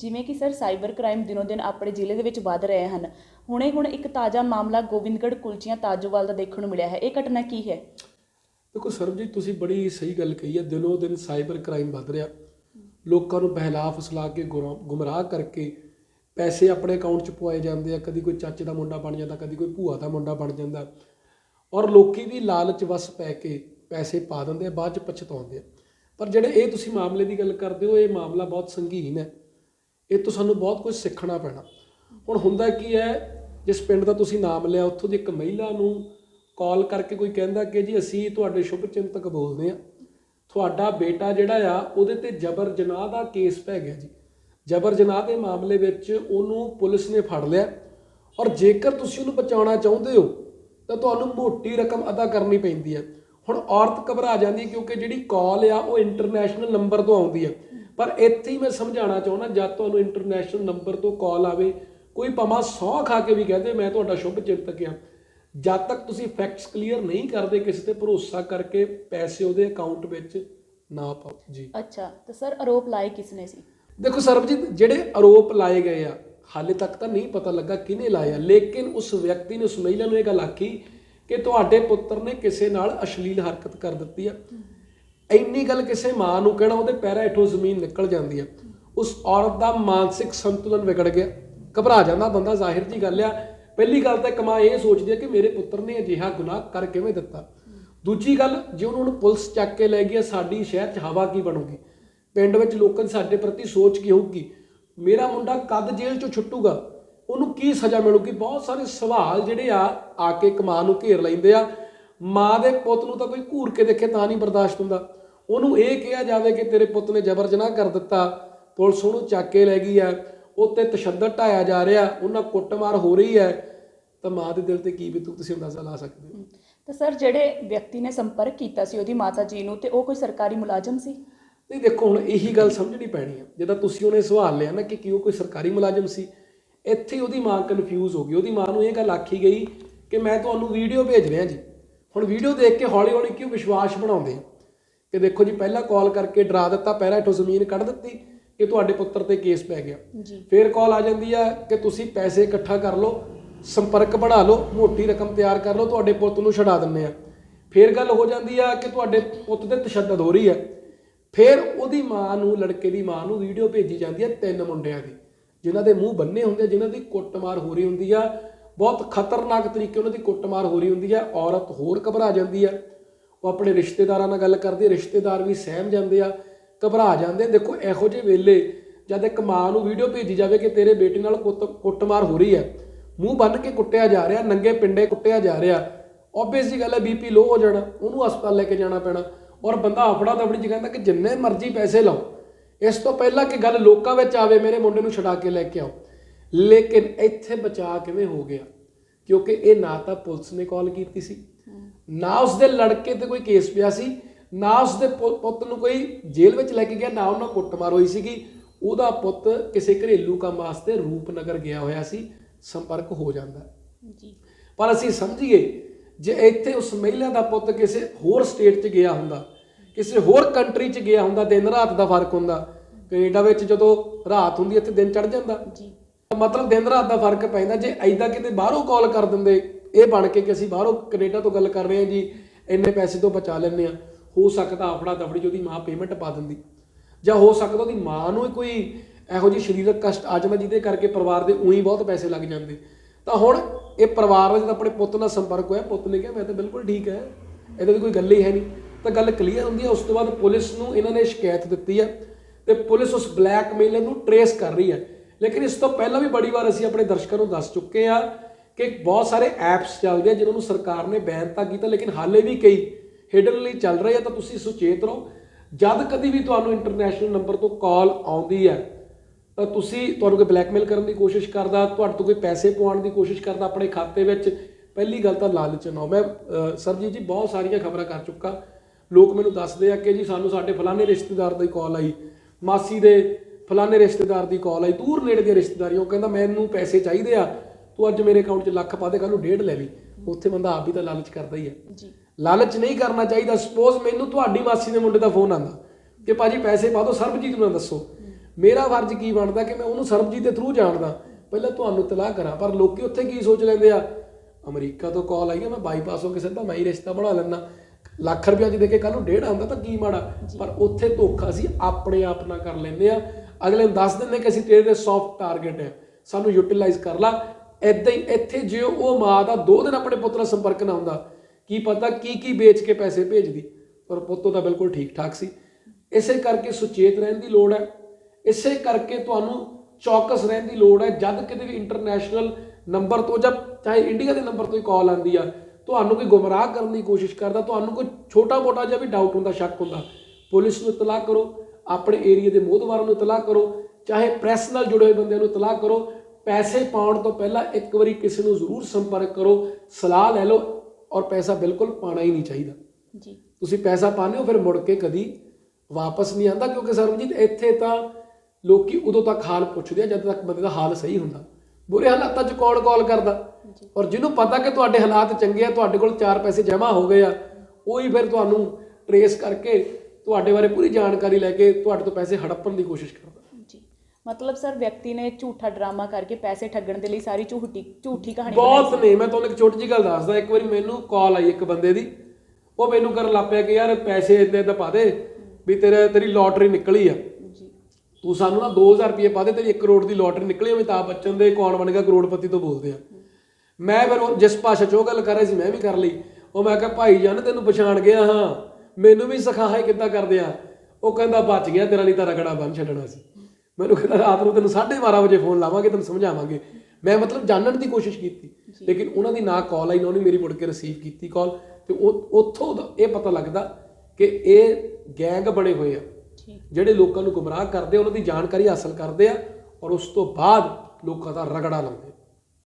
ਜਿਵੇਂ ਕਿ sir cyber crime ਦਿਨੋ ਦਿਨ ਆਪਣੇ ਜ਼ਿਲ੍ਹੇ ਦੇ ਵਿੱਚ ਵੱਧ ਰਹੇ ਹਨ, ਹੁਣੇ ਹੁਣ ਇੱਕ ਤਾਜ਼ਾ ਮਾਮਲਾ ਗੋਬਿੰਦਗੜ੍ਹ ਕੁਲਚੀਆਂ ਤਾਜੋਵਾਲ ਦਾ ਦੇਖਣ ਨੂੰ ਮਿਲਿਆ ਹੈ। ਇਹ ਘਟਨਾ ਕੀ ਹੈ? ਦੇਖੋ ਸਰਬਜੀਤ, ਤੁਸੀਂ ਬੜੀ ਸਹੀ ਗੱਲ ਕਹੀ ਹੈ। ਦਿਨੋ ਦਿਨ ਸਾਈਬਰ ਕ੍ਰਾਈਮ ਵੱਧ ਰਿਹਾ। ਲੋਕਾਂ ਨੂੰ ਬਹਿਲਾ ਫਸਲਾ ਕੇ ਗੁਰਾ- ਗੁੰਮਰਾਹ ਕਰਕੇ ਪੈਸੇ ਆਪਣੇ ਅਕਾਊਂਟ 'ਚ ਪਵਾਏ ਜਾਂਦੇ ਆ। ਕਦੀ ਕੋਈ ਚਾਚੇ ਦਾ ਮੁੰਡਾ ਬਣ ਜਾਂਦਾ, ਕਦੀ ਕੋਈ ਭੂਆ ਦਾ ਮੁੰਡਾ ਬਣ ਜਾਂਦਾ। ਔਰ ਲੋਕੀ ਵੀ ਲਾਲਚ ਵਸ ਪੈ ਕੇ ਪੈਸੇ ਪਾ ਦਿੰਦੇ ਆ, ਬਾਅਦ 'ਚ ਪਛਤਾਉਂਦੇ ਆ। ਪਰ ਜਿਹੜੇ ਇਹ ਤੁਸੀਂ ਮਾਮਲੇ ਦੀ ਗੱਲ ਕਰਦੇ ਹੋ, ਇਹ ਮਾਮਲਾ ਬਹੁਤ ਸੰਗੀਨ ਹੈ। ਇਹ ਤੋਂ ਸਾਨੂੰ ਬਹੁਤ ਕੁਝ ਸਿੱਖਣਾ ਪੈਣਾ। ਹੁਣ ਹੁੰਦਾ ਕੀ ਹੈ, ਜਿਸ ਪਿੰਡ ਦਾ ਤੁਸੀਂ ਨਾਮ ਲਿਆ, ਉੱਥੋਂ ਦੀ ਇੱਕ ਮਹਿਲਾ ਨੂੰ ਕਾਲ ਕਰਕੇ ਕੋਈ ਕਹਿੰਦਾ ਕਿ ਜੀ ਅਸੀਂ ਤੁਹਾਡੇ ਸ਼ੁਭ ਚਿੰਤਕ ਬੋਲਦੇ ਆ ਤੁਹਾਡਾ ਬੇਟਾ ਜਿਹੜਾ ਆ, ਉਹਦੇ ਤੇ ਜਬਰ ਜਨਾਹ ਦਾ ਕੇਸ ਪੈ ਗਿਆ ਜੀ। ਜਬਰ ਜਨਾਹ ਦੇ ਮਾਮਲੇ ਵਿੱਚ ਉਹਨੂੰ ਪੁਲਿਸ ਨੇ ਫੜ ਲਿਆ। ਔਰ ਜੇਕਰ ਤੁਸੀਂ ਉਹਨੂੰ ਬਚਾਉਣਾ ਚਾਹੁੰਦੇ ਹੋ, ਤਾਂ ਤੁਹਾਨੂੰ ਮੋਟੀ ਰਕਮ ਅਦਾ ਕਰਨੀ ਪੈਂਦੀ ਹੈ। ਹੁਣ ਔਰਤ ਘਬਰਾ ਜਾਂਦੀ ਕਿਉਂਕਿ ਜਿਹੜੀ ਕਾਲ ਆ, ਉਹ ਇੰਟਰਨੈਸ਼ਨਲ ਨੰਬਰ ਤੋਂ ਆਉਂਦੀ ਹੈ। ਪਰ ਇੱਥੇ ਹੀ ਮੈਂ ਸਮਝਾਉਣਾ ਚਾਹੁੰਦਾ ਜਦ ਤੁਹਾਨੂੰ ਇੰਟਰਨੈਸ਼ਨਲ ਨੰਬਰ ਤੋਂ ਕਾਲ ਆਵੇ ਕੋਈ ਭਾਵੇਂ ਸੌ ਖਾ ਕੇ ਵੀ ਕਹਦੇ ਮੈਂ ਤੁਹਾਡਾ ਸ਼ੁਭ ਚਿੰਤਕ ਆ ਜਦ ਤੱਕ ਤੁਸੀਂ ਫੈਕਟਸ ਕਲੀਅਰ ਨਹੀਂ ਕਰਦੇ ਕਿਸੇ ਤੇ ਭਰੋਸਾ ਕਰਕੇ ਪੈਸੇ ਉਹਦੇ ਅਕਾਊਂਟ ਵਿੱਚ ਨਾ ਪਾਓ। ਜੀ। ਅੱਛਾ ਤਾਂ ਸਰ ਆਰੋਪ ਲਾਏ ਕਿਸ ਨੇ ਸੀ? ਦੇਖੋ ਸਰਬਜੀਤ ਜਿਹੜੇ ਆਰੋਪ ਲਾਏ ਗਏ ਆ ਹਾਲੇ ਤੱਕ ਤਾਂ ਨਹੀਂ ਪਤਾ ਲੱਗਾ ਕਿਹਨੇ ਲਾਏ ਆ ਲੇਕਿਨ ਉਸ ਵਿਅਕਤੀ ਨੇ ਉਸ ਮਹਿਲਾ ਨੂੰ ਇਹ ਗੱਲ ਆਖੀ ਕਿ ਤੁਹਾਡੇ ਪੁੱਤਰ ਨੇ ਕਿਸੇ ਨਾਲ ਅਸ਼ਲੀਲ ਹਰਕਤ ਕਰ ਦਿੱਤੀ ਆ। ਇੰਨੀ ਗੱਲ ਕਿਸੇ ਮਾਂ ਨੂੰ ਕਹਿਣਾ ਉਹਦੇ ਪੈਰਾਂ ਹੇਠੋਂ ਜ਼ਮੀਨ ਨਿਕਲ ਜਾਂਦੀ ਹੈ ਉਸ ਔਰਤ ਦਾ ਮਾਨਸਿਕ ਸੰਤੁਲਨ ਵਿਗੜ ਗਿਆ। ਘਬਰਾ ਜਾਂਦਾ ਬੰਦਾ ਜ਼ਾਹਿਰ ਜੀ ਗੱਲ ਆ। ਪਹਿਲੀ ਗੱਲ ਤਾਂ ਇੱਕ ਇਹ ਸੋਚਦੀ ਹੈ ਕਿ ਮੇਰੇ ਪੁੱਤਰ ਨੇ ਅਜਿਹਾ ਗੁਨਾਹ ਕਰ ਕਿਵੇਂ ਦਿੱਤਾ? ਦੂਜੀ ਗੱਲ ਜੇ ਉਹਨੂੰ ਹੁਣ ਪੁਲਿਸ ਚੱਕ ਕੇ ਲੈ ਗਈ ਆ, ਸਾਡੀ ਸ਼ਹਿਰ 'ਚ ਹਵਾ ਕੀ ਬਣੂਗੀ? ਪਿੰਡ ਵਿੱਚ ਲੋਕਾਂ ਦੀ ਸਾਡੇ ਪ੍ਰਤੀ ਸੋਚ ਕੀ ਹੋਊਗੀ? ਮੇਰਾ ਮੁੰਡਾ ਕਦ ਜੇਲ੍ਹ ਚੋਂ ਛੁੱਟੂਗਾ? ਉਹਨੂੰ ਕੀ ਸਜ਼ਾ ਮਿਲੂਗੀ? ਬਹੁਤ ਸਾਰੇ ਸਵਾਲ ਜਿਹੜੇ ਆ ਆ ਕੇ ਕਮਾਂ ਨੂੰ ਘੇਰ ਲੈਂਦੇ ਆ। ਮਾਂ ਦੇ ਪੁੱਤ ਨੂੰ ਤਾਂ ਕੋਈ ਘੂਰ ਕੇ ਦੇਖੇ ਤਾਂ ਨਹੀਂ ਬਰਦਾਸ਼ਤ ਹੁੰਦਾ। ਉਹਨੂੰ ਇਹ ਕਿਹਾ ਜਾਵੇ ਕਿ ਤੇਰੇ ਪੁੱਤ ਨੇ ਜ਼ਬਰ ਜਨਾਹ ਕਰ ਦਿੱਤਾ ਪੁਲਿਸ ਉਹਨੂੰ ਚੱਕ ਕੇ ਲੈ ਗਈ ਆ ਉੱਤੇ ਤਸ਼ੱਦਦ ਢਾਇਆ ਜਾ ਰਿਹਾ ਉਹਨਾਂ ਕੁੱਟਮਾਰ ਹੋ ਰਹੀ ਹੈ ਤਾਂ ਮਾਂ ਦੇ ਦਿਲ ਤੇ ਕੀ ਬੀਤੂ ਤੁਸੀਂ ਅੰਦਾਜ਼ਾ ਲਾ ਸਕਦੇ ਹੋ? ਤਾਂ ਸਰ ਜਿਹੜੇ ਵਿਅਕਤੀ ਨੇ ਸੰਪਰਕ ਕੀਤਾ ਸੀ ਉਹਦੀ ਮਾਤਾ ਜੀ ਨੂੰ ਤੇ ਉਹ ਕੋਈ ਸਰਕਾਰੀ ਮੁਲਾਜ਼ਮ ਸੀ? ਨਹੀਂ ਦੇਖੋ ਹੁਣ ਇਹੀ ਗੱਲ ਸਮਝਣੀ ਪੈਣੀ ਹੈ। ਜਦੋਂ ਤੁਸੀਂ ਉਹਨੇ ਸਵਾਲ ਲਿਆ ਨਾ ਕਿ ਕੀ ਉਹ ਕੋਈ ਸਰਕਾਰੀ ਮੁਲਾਜ਼ਮ ਸੀ ਇੱਥੇ ਉਹਦੀ ਮਾਂ ਕਨਫਿਊਜ਼ ਹੋ ਗਈ। ਉਹਦੀ ਮਾਂ ਨੂੰ ਇਹ ਗੱਲ ਆਖੀ ਗਈ ਕਿ ਮੈਂ ਤੁਹਾਨੂੰ ਵੀਡੀਓ ਭੇਜ ਰਿਹਾ ਜੀ। ਹੁਣ ਵੀਡੀਓ ਦੇਖ ਕੇ ਹੌਲੀ ਹੌਲੀ ਕਿਉਂ ਵਿਸ਼ਵਾਸ ਬਣਾਉਂਦੇ ਆ ਕਿ ਦੇਖੋ ਜੀ ਪਹਿਲਾਂ ਕਾਲ ਕਰਕੇ ਡਰਾ ਦਿੱਤਾ ਪਹਿਲਾਂ ਹੇਠੋਂ ਜ਼ਮੀਨ ਕੱਢ ਦਿੱਤੀ ਕਿ ਤੁਹਾਡੇ ਪੁੱਤਰ ਤੇ ਕੇਸ ਪੈ ਗਿਆ। ਫਿਰ ਕਾਲ ਆ ਜਾਂਦੀ ਆ ਕਿ ਤੁਸੀਂ ਪੈਸੇ ਇਕੱਠਾ ਕਰ ਲਓ ਸੰਪਰਕ ਬਣਾ ਲਓ ਮੋਟੀ ਰਕਮ ਤਿਆਰ ਕਰ ਲਓ ਤੁਹਾਡੇ ਪੁੱਤ ਨੂੰ ਛਡਾ ਦਿੰਨੇ ਆ। ਫਿਰ ਗੱਲ ਹੋ ਜਾਂਦੀ ਆ ਕਿ ਤੁਹਾਡੇ ਪੁੱਤ ਤੇ ਤਸ਼ੱਦਦ ਹੋ ਰਹੀ ਹੈ ਫਿਰ ਉਹਦੀ ਮਾਂ ਨੂੰ ਲੜਕੇ ਦੀ ਮਾਂ ਨੂੰ ਵੀਡੀਓ ਭੇਜੀ ਜਾਂਦੀ ਹੈ ਤਿੰਨ ਮੁੰਡਿਆਂ ਦੀ ਜਿਨ੍ਹਾਂ ਦੇ ਮੂੰਹ ਬੰਨੇ ਹੁੰਦੇ ਆ, ਜਿਨ੍ਹਾਂ ਦੀ ਕੁੱਟਮਾਰ ਹੋ ਰਹੀ ਹੁੰਦੀ ਆ। ਬਹੁਤ ਖਤਰਨਾਕ ਤਰੀਕੇ ਉਹਨਾਂ ਦੀ ਕੁੱਟਮਾਰ ਹੋ ਰਹੀ ਹੁੰਦੀ ਆ ਔਰਤ ਹੋਰ ਘਬਰਾ ਜਾਂਦੀ ਆ। ਉਹ ਆਪਣੇ ਰਿਸ਼ਤੇਦਾਰਾਂ ਨਾਲ ਗੱਲ ਕਰਦੀ ਆ, ਰਿਸ਼ਤੇਦਾਰ ਵੀ ਸਹਿਮ ਜਾਂਦੇ ਆ ਘਬਰਾ ਜਾਂਦੇ ਦੇਖੋ ਇਹੋ ਜਿਹੇ ਵੇਲੇ ਜਦ ਇੱਕ ਮਾਂ ਨੂੰ ਵੀਡੀਓ ਭੇਜੀ ਜਾਵੇ ਕਿ ਤੇਰੇ ਬੇਟੇ ਨਾਲ ਕੁੱਟ- ਕੁੱਟਮਾਰ ਹੋ ਰਹੀ ਹੈ ਮੂੰਹ ਬੰਨ ਕੇ ਕੁੱਟਿਆ ਜਾ ਰਿਹਾ ਨੰਗੇ ਪਿੰਡੇ ਕੁੱਟਿਆ ਜਾ ਰਿਹਾ ਆਬਵੀਅਸ ਜੀ ਗੱਲ ਹੈ ਬੀਪੀ ਲੋ ਹੋ ਜਾਣਾ ਉਹਨੂੰ ਹਸਪਤਾਲ ਲੈ ਕੇ ਜਾਣਾ ਪੈਣਾ ਔਰ ਬੰਦਾ ਆਪਣਾ ਤਾਂ ਚ ਕਹਿੰਦਾ ਕਿ ਜਿੰਨੇ ਮਰਜ਼ੀ ਪੈਸੇ ਲਾਓ। ਇਸ ਤੋਂ ਪਹਿਲਾਂ ਕਿ ਗੱਲ ਲੋਕਾਂ ਵਿੱਚ ਆਵੇ ਮੇਰੇ ਮੁੰਡੇ ਨੂੰ ਛਡਾ ਕੇ ਲੈ ਕੇ ਆਓ। ਲੇਕਿਨ ਇੱਥੇ ਬਚਾ ਕਿਵੇਂ ਹੋ ਗਿਆ? ਕਿਉਂਕਿ ਇਹ ਨਾ ਤਾਂ ਪੁਲਿਸ ਨੇ ਕਾਲ ਕੀਤੀ ਸੀ ਨਾ ਉਸ ਦੇ ਲੜਕੇ ਤੇ ਕੋਈ ਕੇਸ ਪਿਆ ਸੀ ਨਾ ਉਸ ਦੇ ਪੁ- ਪੁੱਤ ਨੂੰ ਕੋਈ ਜੇਲ੍ਹ ਵਿੱਚ ਲੈ ਕੇ ਗਿਆ ਨਾ ਉਹਨਾਂ ਕੁੱਟਮਾਰ ਹੋਈ ਸੀਗੀ। ਉਹਦਾ ਪੁੱਤ ਕਿਸੇ ਘਰੇਲੂ ਕੰਮ ਵਾਸਤੇ ਰੂਪਨਗਰ ਗਿਆ ਹੋਇਆ ਸੀ ਸੰਪਰਕ ਹੋ ਜਾਂਦਾ। ਜੀ। ਪਰ ਅਸੀਂ ਸਮਝੀਏ ਜੇ ਇੱਥੇ ਉਸ ਮਹਿਲਾ ਦਾ ਪੁੱਤ ਕਿਸੇ ਹੋਰ ਸਟੇਟ 'ਚ ਗਿਆ ਹੁੰਦਾ ਕਿਸੇ ਹੋਰ ਕੰਟਰੀ 'ਚ ਗਿਆ ਹੁੰਦਾ ਦਿਨ ਰਾਤ ਦਾ ਫ਼ਰਕ ਹੁੰਦਾ ਕੈਨੇਡਾ ਵਿੱਚ ਜਦੋਂ ਰਾਤ ਹੁੰਦੀ ਇੱਥੇ ਦਿਨ ਚੜ ਜਾਂਦਾ। ਜੀ। ਮਤਲਬ ਦਿਨ ਰਾਤ ਦਾ ਫ਼ਰਕ ਪੈਂਦਾ ਜੇ ਐਦਾਂ ਕਿਤੇ ਬਾਹਰੋਂ ਕਾਲ ਕਰ ਦਿੰਦੇ ਇਹ ਬਣ ਕੇ ਕਿ ਅਸੀਂ ਬਾਹਰੋਂ ਕੈਨੇਡਾ ਤੋਂ ਗੱਲ ਕਰ ਰਹੇ ਹਾਂ ਜੀ, ਇੰਨੇ ਪੈਸੇ ਤੋਂ ਬਚਾ ਲੈਂਦੇ ਆ ਹੋ ਸਕਦਾ ਆਫੜਾ ਦਫੜੀ ਉਹਦੀ ਮਾਂ ਪੇਮੈਂਟ ਪਾ ਦਿੰਦੀ। ਜਾਂ ਹੋ ਸਕਦਾ ਉਹਦੀ ਮਾਂ ਨੂੰ ਕੋਈ ਇਹੋ ਜਿਹੀ ਸਰੀਰਕ ਕਸ਼ਟ ਆ ਜਾਂਦਾ ਜਿਹਦੇ ਕਰਕੇ ਪਰਿਵਾਰ ਦੇ ਉਹੀ ਬਹੁਤ ਪੈਸੇ ਲੱਗ ਜਾਂਦੇ। ਤਾਂ ਹੁਣ ਇਹ ਪਰਿਵਾਰ ਦਾ ਜਦੋਂ ਆਪਣੇ ਪੁੱਤ ਨਾਲ ਸੰਪਰਕ ਹੋਇਆ। ਪੁੱਤ ਨੇ ਕਿਹਾ, ਮੈਂ ਤਾਂ ਬਿਲਕੁਲ ਠੀਕ ਹੈ। ਇਹਦੇ ਤਾਂ ਕੋਈ ਗੱਲ ਹੀ ਹੈ ਨਹੀਂ। ਤਾਂ ਗੱਲ ਕਲੀਅਰ ਹੁੰਦੀ ਹੈ। ਉਸ ਤੋਂ ਬਾਅਦ ਪੁਲਿਸ ਨੂੰ ਇਹਨਾਂ ਨੇ ਸ਼ਿਕਾਇਤ ਦਿੱਤੀ ਹੈ ਤੇ ਪੁਲਿਸ ਉਸ ਬਲੈਕਮੇਲਰ ਨੂੰ ਟਰੇਸ ਕਰ ਰਹੀ ਹੈ। ਲੇਕਿਨ ਇਸ ਤੋਂ ਪਹਿਲਾਂ ਵੀ ਬੜੀ ਵਾਰ ਅਸੀਂ ਆਪਣੇ ਦਰਸ਼ਕਾਂ ਨੂੰ ਦੱਸ ਚੁੱਕੇ ਆ ਕਿ ਬਹੁਤ ਸਾਰੇ ਐਪਸ ਚੱਲਦੇ ਆ ਜਿਨ੍ਹਾਂ ਨੂੰ ਸਰਕਾਰ ਨੇ ਬੈਨ ਤਾਂ ਕੀਤਾ ਲੇਕਿਨ ਹਾਲੇ ਵੀ ਕਈ ਹਿਡਨ ਲਈ ਚੱਲ ਰਹੇ ਆ ਤਾਂ ਤੁਸੀਂ ਸੁਚੇਤ ਰਹੋ। ਜਦ ਕਦੀ ਵੀ ਤੁਹਾਨੂੰ ਇੰਟਰਨੈਸ਼ਨਲ ਨੰਬਰ ਤੋਂ ਕਾਲ ਆਉਂਦੀ ਹੈ ਤਾਂ ਤੁਸੀਂ ਤੁਹਾਨੂੰ ਕੋਈ ਬਲੈਕਮੇਲ ਕਰਨ ਦੀ ਕੋਸ਼ਿਸ਼ ਕਰਦਾ ਤੁਹਾਡੇ ਤੋਂ ਕੋਈ ਪੈਸੇ ਪਵਾਉਣ ਦੀ ਕੋਸ਼ਿਸ਼ ਕਰਦਾ ਆਪਣੇ ਖਾਤੇ ਵਿੱਚ ਪਹਿਲੀ ਗੱਲ ਤਾਂ ਲਾਲਚ ਨਾ ਮੈਂ ਅਹ, ਸਰਜੀਤ ਜੀ ਬਹੁਤ ਸਾਰੀਆਂ ਖਬਰਾਂ ਕਰ ਚੁੱਕਾ। ਲੋਕ ਮੈਨੂੰ ਦੱਸਦੇ ਆ ਕਿ ਜੀ ਸਾਨੂੰ ਸਾਡੇ ਫਲਾਣੇ ਰਿਸ਼ਤੇਦਾਰ ਦੀ ਕਾਲ ਆਈ। ਮਾਸੀ ਦੇ ਫਲਾਣੇ ਰਿਸ਼ਤੇਦਾਰ ਦੀ ਕਾਲ ਆਈ ਦੂਰ ਨੇੜੇ ਦੇ ਰਿਸ਼ਤੇਦਾਰੀ ਉਹ ਕਹਿੰਦਾ ਮੈਨੂੰ ਪੈਸੇ ਚਾਹੀਦੇ ਆ। ਤੂੰ ਅੱਜ ਮੇਰੇ ਅਕਾਊਂਟ 'ਚ ਲੱਖ ਪਾ ਦੇ ਕੱਲ ਨੂੰ ਡੇਢ ਲੈ ਲਈ ਉੱਥੇ ਬੰਦਾ ਆਪ ਵੀ ਤਾਂ ਲਾਲਚ ਕਰਦਾ ਹੀ ਹੈ। ਜੀ। ਲਾਲਚ ਨਹੀਂ ਕਰਨਾ ਚਾਹੀਦਾ। ਸਪੋਜ਼ ਮੈਨੂੰ ਤੁਹਾਡੀ ਮਾਸੀ ਦੇ ਮੁੰਡੇ ਦਾ ਫੋਨ ਆਂਦਾ ਕਿ ਭਾਜੀ ਪੈਸੇ ਪਾ ਦਿਓ ਸਰਬਜੀਤ ਨੂੰ ਨਾ ਦੱਸੋ। ਮੇਰਾ ਫਰਜ਼ ਕੀ ਬਣਦਾ ਕਿ ਮੈਂ ਉਹਨੂੰ ਸਰਬਜੀਤ ਦੇ ਥਰੂ ਜਾਣਦਾ। ਪਹਿਲਾਂ ਤੁਹਾਨੂੰ ਤਲਾਹ ਕਰਾਂ ਪਰ ਲੋਕੀ ਉੱਥੇ ਕੀ ਸੋਚ ਲੈਂਦੇ ਆ? ਅਮਰੀਕਾ ਤੋਂ ਕਾਲ ਆਈ ਆ ਮੈਂ ਬਾਈਪਾਸ ਹੋ ਕੇ ਸਿੱਧਾ ਮੈਂ ਹੀ ਰਿਸ਼ਤਾ ਬਣਾ ਲੈਣਾ ਲੱਖ ਰੁਪਇਆ ਜੇ ਦੇ ਕੇ ਕੱਲ ਨੂੰ ਡੇਢ ਆਉਂਦਾ ਤਾਂ ਕੀ ਮਾੜਾ? ਪਰ ਉੱਥੇ ਧੋਖਾ ਸੀ ਆਪਣੇ ਆਪ ਨਾਲ ਕਰ ਲੈਂਦੇ ਆ। ਅਗਲੇ ਨੂੰ ਦੱਸ ਦਿੰਦੇ ਕਿ ਅਸੀਂ ਤੇਰੇ ਦੇ ਸੌਫਟ ਟਾਰਗੇਟ ਹੈ ਸਾਨੂੰ ਯੂਟਿਲਾਈਜ਼ ਕਰ ਲਾ। ਐਦਾਂ ਹੀ ਇੱਥੇ ਜੇ ਉਹ ਮਾਂ ਦਾ ਦੋ ਦਿਨ ਆਪਣੇ ਪੁੱਤ ਨਾਲ ਸੰਪਰਕ ਨਾ ਹੁੰਦਾ, ਕੀ ਪਤਾ ਕੀ ਕੀ ਵੇਚ ਕੇ ਪੈਸੇ ਭੇਜਦੀ। ਪਰ ਪੁੱਤੋ ਤਾਂ ਬਿਲਕੁਲ ਠੀਕ ਠਾਕ ਸੀ। ਇਸੇ ਕਰਕੇ ਸੁਚੇਤ ਰਹਿਣ ਦੀ ਲੋੜ ਹੈ। ਇਸੇ ਕਰਕੇ ਤੁਹਾਨੂੰ ਚੌਕਸ ਰਹਿਣ ਦੀ ਲੋੜ ਹੈ। ਜਦ ਕਿਤੇ ਵੀ ਇੰਟਰਨੈਸ਼ਨਲ ਨੰਬਰ ਤੋਂ ਜਾਂ ਚਾਹੇ ਇੰਡੀਆ ਦੇ ਨੰਬਰ ਤੋਂ ਹੀ ਕਾਲ ਆਉਂਦੀ ਆ, ਤੁਹਾਨੂੰ ਕੋਈ ਗੁੰਮਰਾਹ ਕਰਨ ਦੀ ਕੋਸ਼ਿਸ਼ ਕਰਦਾ, ਤੁਹਾਨੂੰ ਕੋਈ ਛੋਟਾ-ਮੋਟਾ ਜਿਹਾ ਵੀ ਡਾਊਟ ਹੁੰਦਾ, ਸ਼ੱਕ ਹੁੰਦਾ, ਪੁਲਿਸ ਨੂੰ ਇਤਲਾਹ ਕਰੋ, ਆਪਣੇ ਏਰੀਆ ਦੇ ਮੋਹਦਵਾਰਾਂ ਨੂੰ ਇਤਲਾਹ ਕਰੋ, ਚਾਹੇ ਪ੍ਰੈਸ ਨਾਲ ਜੁੜੇ ਹੋਏ ਬੰਦਿਆਂ ਨੂੰ ਇਤਲਾਹ ਕਰੋ ਪੈਸੇ ਪਾਉਣ ਤੋਂ ਪਹਿਲਾਂ ਇੱਕ ਵਾਰੀ ਕਿਸੇ ਨੂੰ ਜ਼ਰੂਰ ਸੰਪਰਕ ਕਰੋ ਸਲਾਹ ਲੈ ਲਓ ਔਰ ਪੈਸਾ ਬਿਲਕੁਲ ਪਾਣਾ ਹੀ ਨਹੀਂ ਚਾਹੀਦਾ। ਜੀ। ਤੁਸੀਂ ਪੈਸਾ ਪਾਉਂਦੇ ਹੋ ਫਿਰ ਮੁੜ ਕੇ ਕਦੀ ਵਾਪਸ ਨਹੀਂ ਆਂਦਾ ਕਿਉਂਕਿ ਸਰਬਜੀਤ ਇੱਥੇ ਤਾਂ ਲੋਕੀ ਉਦੋਂ ਤੱਕ ਹਾਲ ਪੁੱਛਦੇ ਆ ਜਦ ਤੱਕ ਬੰਦੇ ਦਾ ਹਾਲ ਸਹੀ ਹੁੰਦਾ। ਬੁਰੇ ਹਾਲਾਤਾਂ 'ਚ ਕੌਣ ਕਾਲ ਕਰਦਾ? ਔਰ ਜਿਹਨੂੰ ਪਤਾ ਕਿ ਤੁਹਾਡੇ ਹਾਲਾਤ ਚੰਗੇ ਆ ਤੁਹਾਡੇ ਕੋਲ ਚਾਰ ਪੈਸੇ ਜਮ੍ਹਾਂ ਹੋ ਗਏ ਆ ਉਹੀ ਫਿਰ ਤੁਹਾਨੂੰ ਟਰੇਸ ਕਰਕੇ ਤੁਹਾਡੇ ਬਾਰੇ ਪੂਰੀ ਜਾਣਕਾਰੀ ਲੈ ਕੇ ਤੁਹਾਡੇ ਤੋਂ ਪੈਸੇ ਹੜੱਪਣ ਦੀ ਕੋਸ਼ਿਸ਼ ਕਰਦਾ। ਮਤਲਬ ਸਰ ਵਿਅਕਤੀ ਨੇ ਝੂਠਾ ਡਰਾਮਾ ਕਰਕੇ ਪੈਸੇ ਠੱਗਣ ਦੇ ਲਈ ਸਾਰੀ ਝੂਠੀ ਝੂਠੀ ਕਹਾਣੀ ਬਹੁਤ ਨੇ ਮੈਂ ਤੁਹਾਨੂੰ ਇੱਕ ਛੋਟੀ ਜਿਹੀ ਗੱਲ ਦੱਸਦਾ ਇੱਕ ਵਾਰੀ ਮੈਨੂੰ ਕਾਲ ਆਈ ਇੱਕ ਬੰਦੇ ਦੀ। ਉਹ ਮੈਨੂੰ ਕਰਨ ਲੱਗ ਪਿਆ ਕਿ ਯਾਰ ਪੈਸੇ ਇੰਨੇ ਤਾਂ ਪਾ ਦੇ ਵੀ ਤੇਰੇ ਤੇਰੀ ਲੋਟਰੀ ਨਿਕਲੀ ਆ। ਜੀ। ਤੂੰ ਸਾਨੂੰ ਨਾ 2000 ਰੁਪਏ ਪਾ ਦੇ ਤੇਰੀ 1 ਕਰੋੜ ਦੀ ਲੋਟਰੀ ਨਿਕਲੀ ਅਮਿਤਾਭ ਬੱਚਨ ਦੇ ਕੌਣ ਬਣੇਗਾ ਕਰੋੜਪਤੀ ਤੋਂ ਬੋਲਦੇ ਆ। ਮੈਂ ਫਿਰ ਜਿਸ ਭਾਸ਼ਾ 'ਚ ਉਹ ਗੱਲ ਕਰ ਰਿਹਾ ਸੀ ਮੈਂ ਵੀ ਕਰ ਲਈ। ਉਹ ਮੈਂ ਕਿਹਾ ਭਾਈ ਜਾਨ ਤੈਨੂੰ ਪਛਾਣ ਗਿਆ ਹਾਂ। ਮੈਨੂੰ ਵੀ ਸਿਖਾਏ ਕਿੱਦਾਂ ਕਰਦੇ ਆ? ਉਹ ਕਹਿੰਦਾ ਬਚ ਗਿਆ ਤੇਰਾ ਨਹੀਂ ਤਾਂ ਰਗੜਾ ਬੰਨ ਛੱਡਣਾ ਸੀ। ਮੈਨੂੰ ਕਹਿੰਦਾ ਰਾਤ ਨੂੰ ਤੈਨੂੰ 12:30 ਵਜੇ ਫੋਨ ਲਾਵਾਂਗੇ ਤੈਨੂੰ ਸਮਝਾਵਾਂਗੇ। ਮੈਂ ਮਤਲਬ ਜਾਣਨ ਦੀ ਕੋਸ਼ਿਸ਼ ਕੀਤੀ ਲੇਕਿਨ ਉਹਨਾਂ ਦੀ ਨਾ ਕਾਲ ਆਈ ਨਾ ਉਹਨੇ ਮੇਰੀ ਮੁੜ ਕੇ ਰਿਸੀਵ ਕੀਤੀ ਕਾਲ ਤੇ ਉਹ ਉੱਥੋਂ ਇਹ ਪਤਾ ਲੱਗਦਾ ਕਿ ਇਹ ਗੈਂਗ ਬਣੇ ਹੋਏ ਆ। ਜਿਹੜੇ ਲੋਕਾਂ ਨੂੰ ਗੁੰਮਰਾਹ ਕਰਦੇ ਆ, ਉਹਨਾਂ ਦੀ ਜਾਣਕਾਰੀ ਹਾਸਲ ਕਰਦੇ ਆ ਔਰ ਉਸ ਤੋਂ ਬਾਅਦ ਲੋਕਾਂ ਦਾ ਰਗੜਾ ਲਾਉਂਦੇ।